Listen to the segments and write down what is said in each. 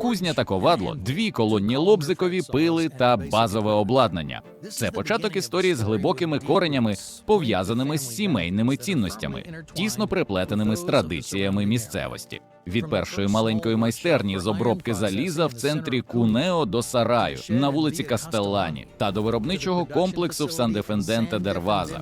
кузня та ковадло, дві колонні лобзикові, пили та базове обладнання. Це початок історії з глибокими коренями, пов'язаними з сімейними цінностями, тісно приплетеними з традиціями місцевості. Від першої маленької майстерні з обробки заліза в центрі Кунео до сараю на вулиці Кастеллані та до виробничого комплексу в Сан-Дефенденте Дерваза.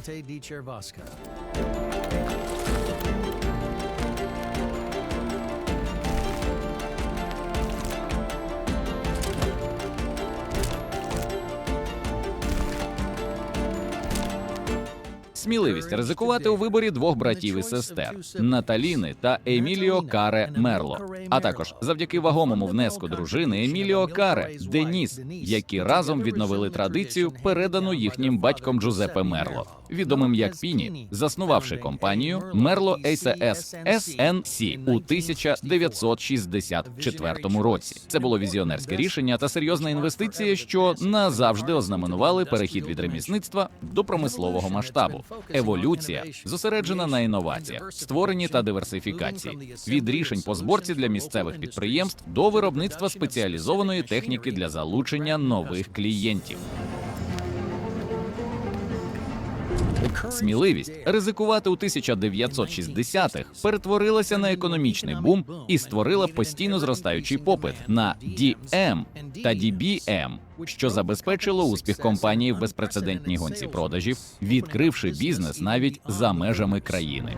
Сміливість ризикувати у виборі двох братів і сестер Наталіни та Еміліо Каре Мерло, а також завдяки вагомому внеску дружини Еміліо Каре Деніс, які разом відновили традицію, передану їхнім батьком Джузепе Мерло, відомим як Піні, заснувавши компанію Мерло ACS SNC у 1964 році. Це було візіонерське рішення та серйозна інвестиція, що назавжди ознаменували перехід від ремісництва до промислового масштабу. Еволюція зосереджена на інноваціях, створенні та диверсифікації, від рішень по зборці для місцевих підприємств до виробництва спеціалізованої техніки для залучення нових клієнтів. Сміливість ризикувати у 1960-х перетворилася на економічний бум і створила постійно зростаючий попит на DM та DBM, що забезпечило успіх компанії в безпрецедентній гонці продажів, відкривши бізнес навіть за межами країни.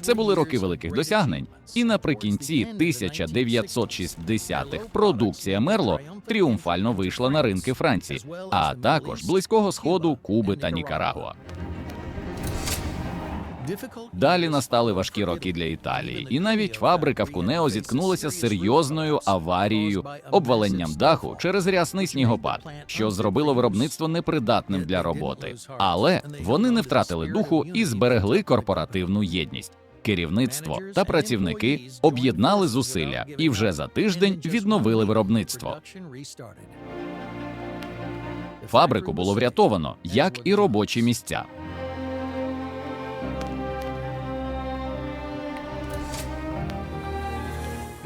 Це були роки великих досягнень, і наприкінці 1960-х продукція Мерло тріумфально вийшла на ринки Франції, а також близького сходу, Куби та Нікарагуа. Далі настали важкі роки для Італії, і навіть фабрика в Кунео зіткнулася з серйозною аварією, обваленням даху через рясний снігопад, що зробило виробництво непридатним для роботи. Але вони не втратили духу і зберегли корпоративну єдність. Керівництво та працівники об'єднали зусилля і вже за тиждень відновили виробництво. Фабрику було врятовано, як і робочі місця.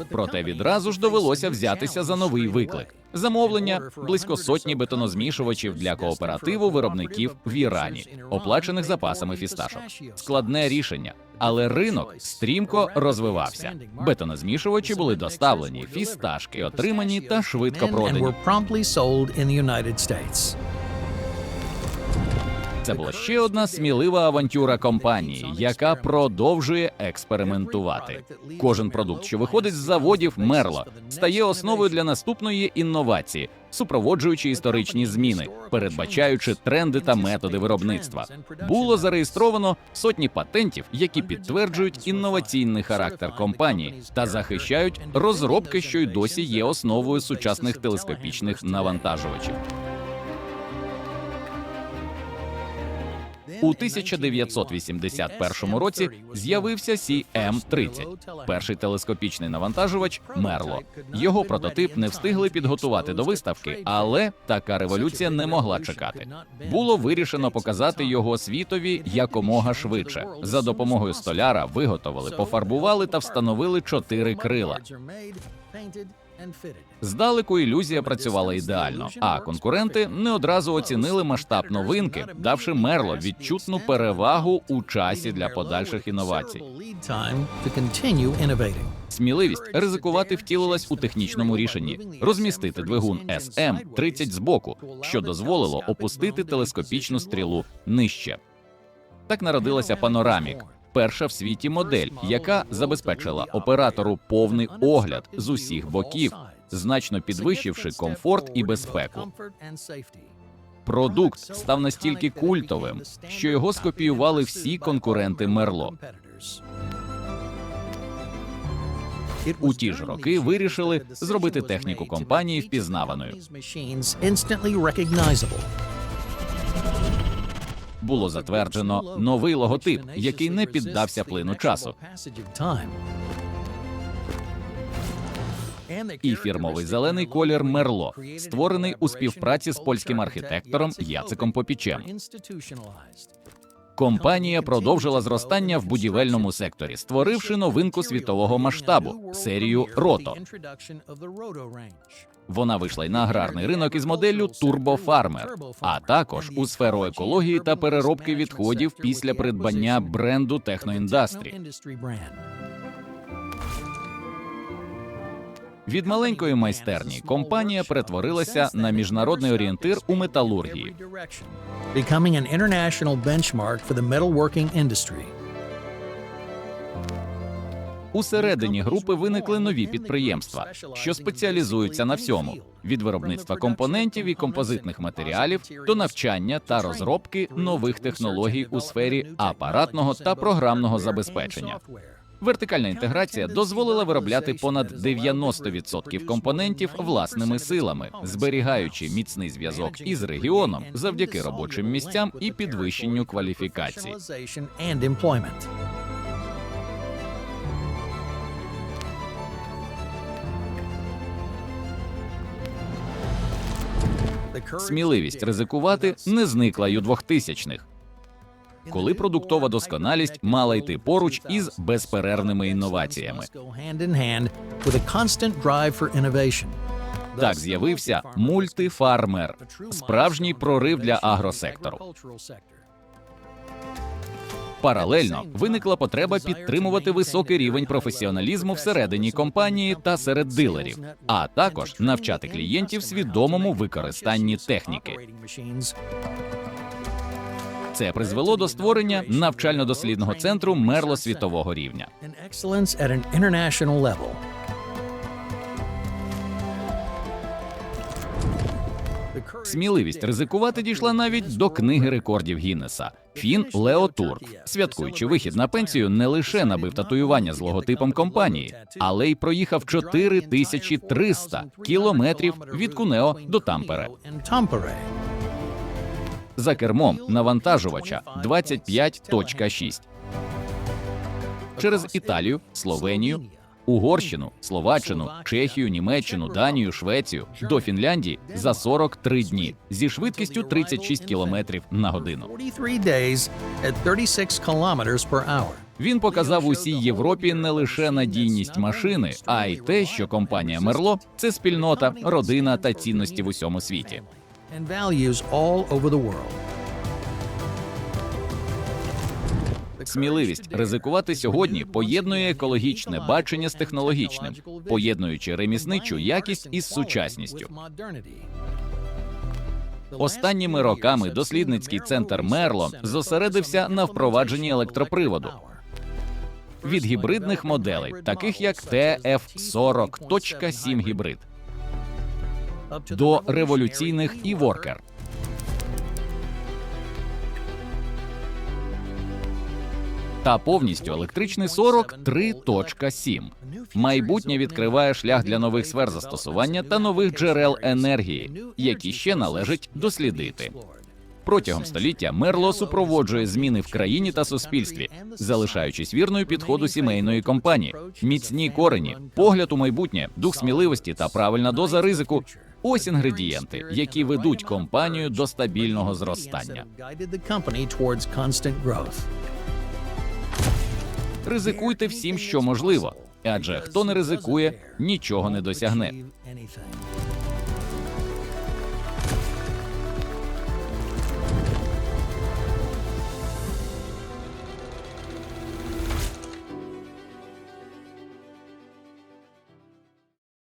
Проте відразу ж довелося взятися за новий виклик. Замовлення близько сотні бетонозмішувачів для кооперативу виробників в Ірані, оплачених запасами фісташок. Складне рішення, але ринок стрімко розвивався. Бетонозмішувачі були доставлені, фісташки отримані та швидко продані. Це була ще одна смілива авантюра компанії, яка продовжує експериментувати. Кожен продукт, що виходить з заводів Мерло, стає основою для наступної інновації, супроводжуючи історичні зміни, передбачаючи тренди та методи виробництва. Було зареєстровано сотні патентів, які підтверджують інноваційний характер компанії та захищають розробки, що й досі є основою сучасних телескопічних навантажувачів. У 1981 році з'явився CM-30, перший телескопічний навантажувач Мерло. Його прототип не встигли підготувати до виставки, але така революція не могла чекати. Було вирішено показати його світові якомога швидше. За допомогою столяра виготовили, пофарбували та встановили чотири крила. Здалеку ілюзія працювала ідеально, а конкуренти не одразу оцінили масштаб новинки, давши Мерло відчутну перевагу у часі для подальших інновацій. Сміливість ризикувати втілилась у технічному рішенні розмістити двигун SM-30 збоку, що дозволило опустити телескопічну стрілу нижче. Так народилася панорамік. Перша в світі модель, яка забезпечила оператору повний огляд з усіх боків, значно підвищивши комфорт і безпеку. Продукт став настільки культовим, що його скопіювали всі конкуренти Мерло. У ті ж роки вирішили зробити техніку компанії впізнаваною. Було затверджено новий логотип, який не піддався плину часу, і фірмовий зелений колір Мерло, створений у співпраці з польським архітектором Яциком Попічем. Компанія продовжила зростання в будівельному секторі, створивши новинку світового масштабу серію Рото. Вона вийшла й на аграрний ринок із моделлю Турбофармер, а також у сферу екології та переробки відходів після придбання бренду Техноіндастрі. Від маленької майстерні компанія перетворилася на міжнародний орієнтир у металургії. Becoming an international benchmark for the metalworking industry. Усередині групи виникли нові підприємства, що спеціалізуються на всьому: від виробництва компонентів і композитних матеріалів до навчання та розробки нових технологій у сфері апаратного та програмного забезпечення. Вертикальна інтеграція дозволила виробляти понад 90% компонентів власними силами, зберігаючи міцний зв'язок із регіоном завдяки робочим місцям і підвищенню кваліфікації. Сміливість ризикувати не зникла й у 2000-х, коли продуктова досконалість мала йти поруч із безперервними інноваціями. Так з'явився мультифармер, справжній прорив для агросектору. Паралельно виникла потреба підтримувати високий рівень професіоналізму всередині компанії та серед дилерів, а також навчати клієнтів свідомому використанні техніки. Це призвело до створення навчально-дослідного центру мерло світового рівня. Сміливість ризикувати дійшла навіть до книги рекордів Гіннеса. Фін Лео Турк, святкуючи вихід на пенсію, не лише набив татуювання з логотипом компанії, але й проїхав 4300 кілометрів від Кунео до Тампере. За кермом навантажувача 25.6. через Італію, Словенію, Угорщину, Словаччину, Чехію, Німеччину, Данію, Швецію до Фінляндії за 43 дні зі швидкістю 36 км на годину. 43 days at 36 kilometers per hour. Він показав усій Європі не лише надійність машини, а й те, що компанія Мерло це спільнота, родина та цінності в усьому світі. And values all over the world. Сміливість ризикувати сьогодні поєднує екологічне бачення з технологічним, поєднуючи ремісничу якість із сучасністю. Останніми роками дослідницький центр Мерло зосередився на впровадженні електроприводу від гібридних моделей, таких як TF40.7 гібрид, до революційних і воркер. Та повністю електричний 43.7. Майбутнє відкриває шлях для нових сфер застосування та нових джерел енергії, які ще належить дослідити. Протягом століття Мерло супроводжує зміни в країні та суспільстві, залишаючись вірною підходу сімейної компанії, міцні корені, погляд у майбутнє, дух сміливості та правильна доза ризику. Ось інгредієнти, які ведуть компанію до стабільного зростання. Ризикуйте всім, що можливо, адже хто не ризикує, нічого не досягне.